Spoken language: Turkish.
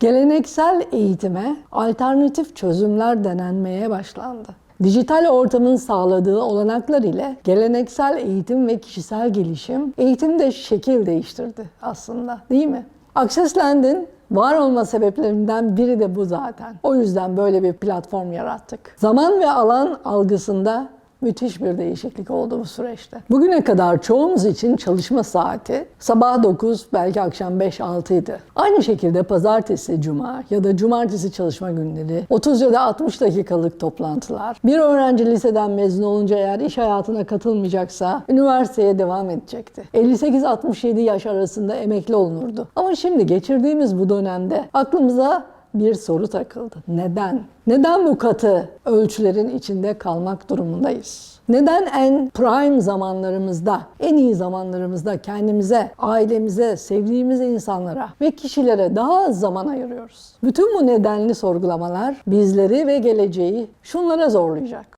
Geleneksel eğitime alternatif çözümler denenmeye başlandı. Dijital ortamın sağladığı olanaklar ile geleneksel eğitim ve kişisel gelişim eğitimde şekil değiştirdi aslında değil mi? Accessland'in var olma sebeplerinden biri de bu zaten. O yüzden böyle bir platform yarattık. Zaman ve alan algısında müthiş bir değişiklik oldu bu süreçte. Bugüne kadar çoğumuz için çalışma saati sabah 9 belki akşam 5-6 idi. Aynı şekilde pazartesi, cuma ya da cumartesi çalışma günleri 30 ya da 60 dakikalık toplantılar. Bir öğrenci liseden mezun olunca eğer iş hayatına katılmayacaksa üniversiteye devam edecekti. 58-67 yaş arasında emekli olunurdu. Ama şimdi geçirdiğimiz bu dönemde aklımıza bir soru takıldı. Neden? Neden bu katı ölçülerin içinde kalmak durumundayız? Neden en prime zamanlarımızda, en iyi zamanlarımızda kendimize, ailemize, sevdiğimiz insanlara ve kişilere daha az zaman ayırıyoruz? Bütün bu nedenli sorgulamalar bizleri ve geleceği şunlara zorlayacak.